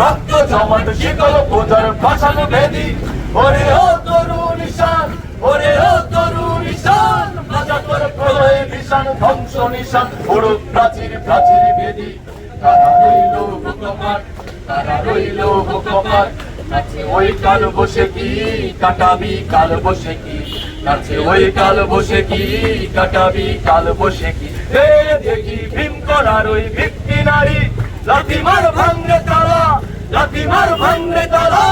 রক্ত জমাট শিকল পূজার ভাষানো বেদি। ওরে তরুণ নিশান, ওরে ও তরুণ প্রলয় নিশান, ধ্বংস নিশান প্রাচীর প্রাচীর বেদি। তারা রইল ভূকম্পার তারা রইল ভূকম্পার কাছে ওই কাল বসে কাটাবি, কাল বসে কি? ওই কাল বসে কি কাটাবি, কাল বসে কি? দেখি ভীম করার ওই ভিত্তি নারী। লাথিমার ভাঙ্গে তালা লাথিমার ভাঙ্গে তালা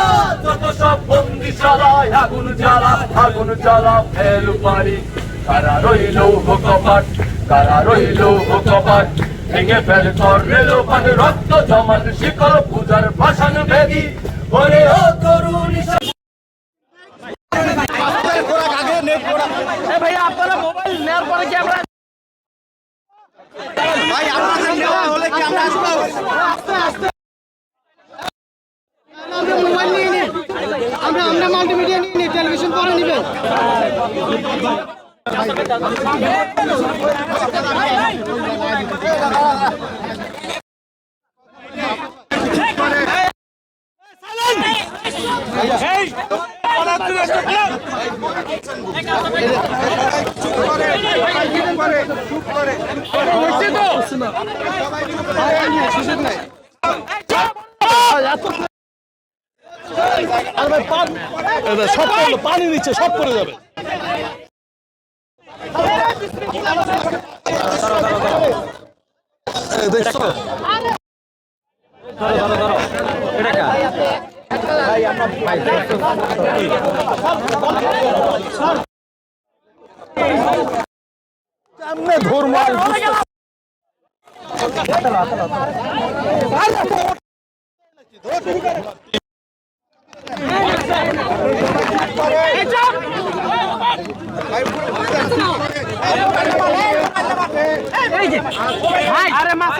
যত সব বন্দিশালায় আগুন জ্বালা আগুন জ্বালা ফেল পারি কারা রইল কপাট কারা রইল কপাট ভেঙে ফেল কর রেলো পান রক্ত জমাট শিকল পূজার ভাষণ বেদি। ওরে ও তরুণ ভাইয়া আপনারা মোবাইল নেওয়ার পরে কি আমরা আমরা মোবাইল নিয়ে নিই আমরা আমরা মাল্টিমিডিয়া নিয়ে নিই নিবেন সব করল পানি নিচ্ছে সব করে যাবে দেখছ ধর্ম আরে মাছ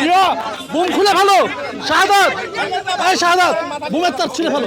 ইয়া, বুম খুলে ভালো শাহাদাত এই শাহাদাত বুমের তার ছিঁড়ে ভালো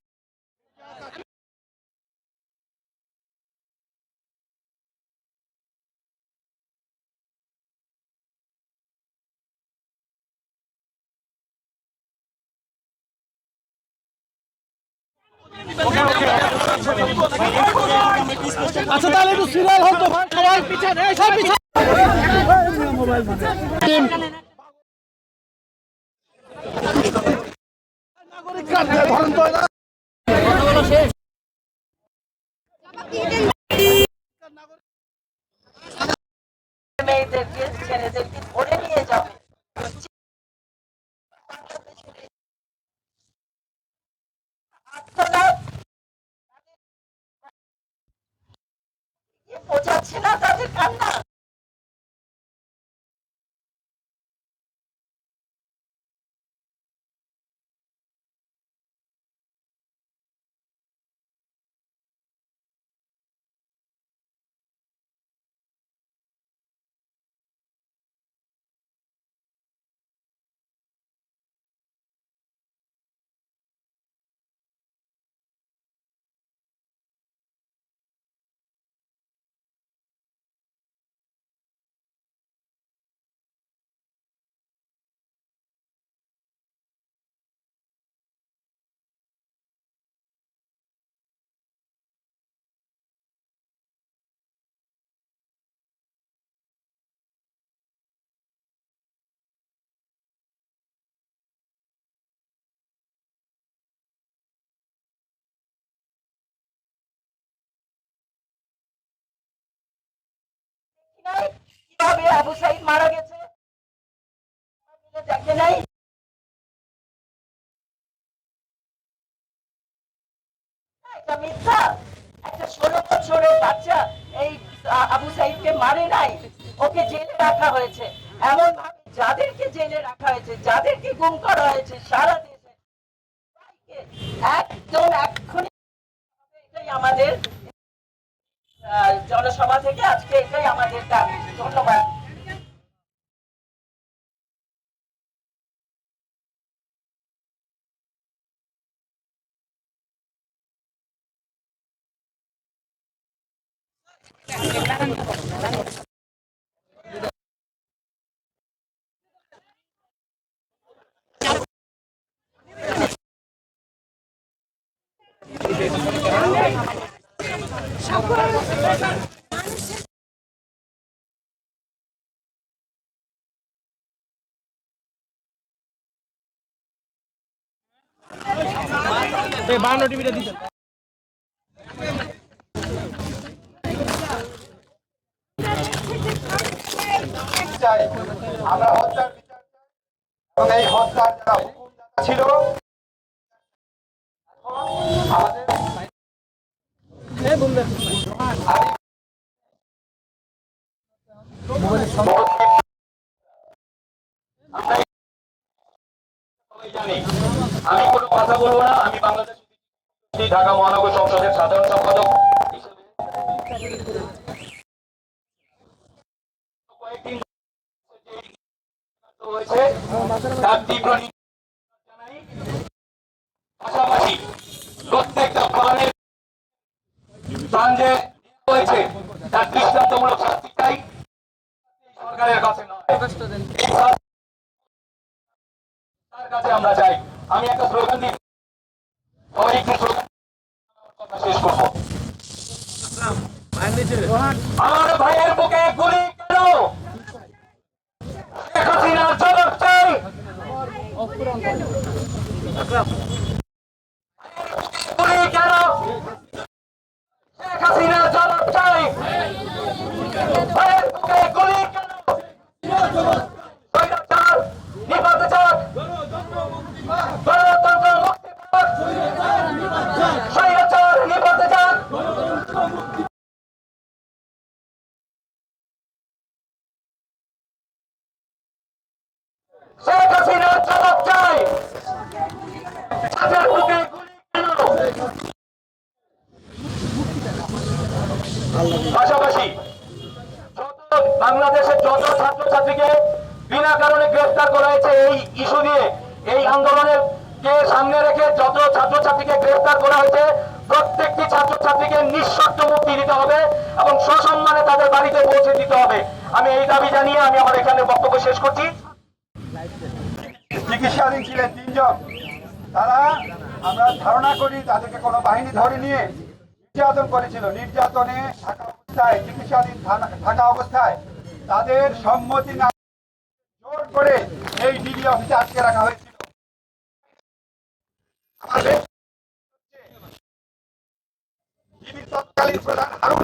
আচ্ছা তাহলে একটু সিরিয়াল হতো সবাই পিছনে সব পিছনে। মেয়েদেরকে নিয়ে যাবে আত্মনাদ বোঝাচ্ছে না তাদের কান্না আবু সাইদ মারা মারে নাই। ওকে জেলে রাখা হয়েছে। এমন ভাবে যাদেরকে জেলে রাখা হয়েছে, যাদেরকে গুম করা হয়েছে সারা দেশে একদম এক্ষুনি এটাই আমাদের জনসভা থেকে আজকে এটাই আমাদের দাবি। ধন্যবাদ। এই বান্ন টিভিটা দিতেন আমরা হত্যার বিচার এবং এই হত্যার যারা হুকুমদাতা ছিল আমি কোনো কথা বলব না আমি বাংলাদেশ ঢাকা মহানগর সংসদের সাধারণ সম্পাদক। তার কাছে আমরা চাই। আমি একটা স্লোগান দিই সবাই একটু স্লোগান কথা শেষ করব আমার ভাইয়ের বুকে গুলি কেন? হাসিনার জবাব চাই গুলি কেন শেখ হাসিনার জবাব চাই ভাইয়ের বুকে গুলি কেন স্বৈরাচার নিপাতে চাক গণতন্ত্র মুক্তি পাক স্বৈরাচার নিপাতে চাক পাশাপাশি বাংলাদেশের যত ছাত্রছাত্রীকে বিনা কারণে গ্রেফতার করা হয়েছে এই ইস্যু নিয়ে, এই আন্দোলনের কে সামনে রেখে যত ছাত্রছাত্রীকে গ্রেফতার করা হয়েছে, প্রত্যেকটি ছাত্রছাত্রীকে নিঃশর্ত মুক্তি দিতে হবে এবং সসম্মানে তাদের বাড়িতে পৌঁছে দিতে হবে। আমি এই দাবি জানিয়ে আমি আমার এখানে বক্তব্য শেষ করছি। চিকিৎসাধীন ছিলেন তিনজন। তারা, আমরা ধারণা করি তাদেরকে কোনো বাহিনী ধরে নিয়ে নির্যাতন করেছিল। নির্যাতনে থাকা অবস্থায়, চিকিৎসাধীন থাকা অবস্থায় তাদের সম্মতি না জোর করে এই ডিবি অফিসে আটকে রাখা হয়েছিল। তৎকালীন প্রধান হারুন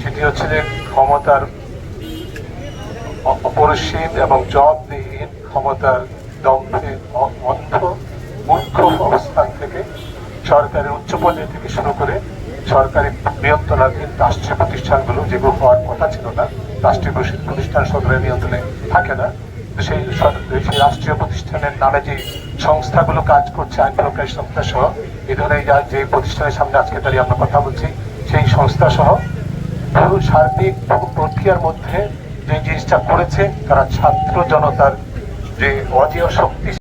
সেটি হচ্ছে যে ক্ষমতার অপরিসীম এবং জবাবদিহীন ক্ষমতার দম্ভে অন্ধ, মূর্খ অবস্থান থেকে সরকারের উচ্চ পর্যায় থেকে শুরু করে সরকারি নিয়ন্ত্রণাধীন রাষ্ট্রীয় প্রতিষ্ঠানগুলো যেগুলো হওয়ার কথা ছিল না রাষ্ট্রীয় প্রতি- প্রতিষ্ঠান সরকারের নিয়ন্ত্রণে থাকে না। সেই সেই রাষ্ট্রীয় প্রতিষ্ঠানের নামে যে সংস্থাগুলো কাজ করছে, আইন প্রকাশ সংস্থা সহ এই ধরনের যে প্রতিষ্ঠানের সামনে আজকে দাঁড়িয়ে আমরা কথা বলছি, সেই সংস্থা সহ পুরো সার্বিক প্রক্রিয়ার মধ্যে যে জিনিসটা করেছে, তারা ছাত্র জনতার যে অজেয় শক্তি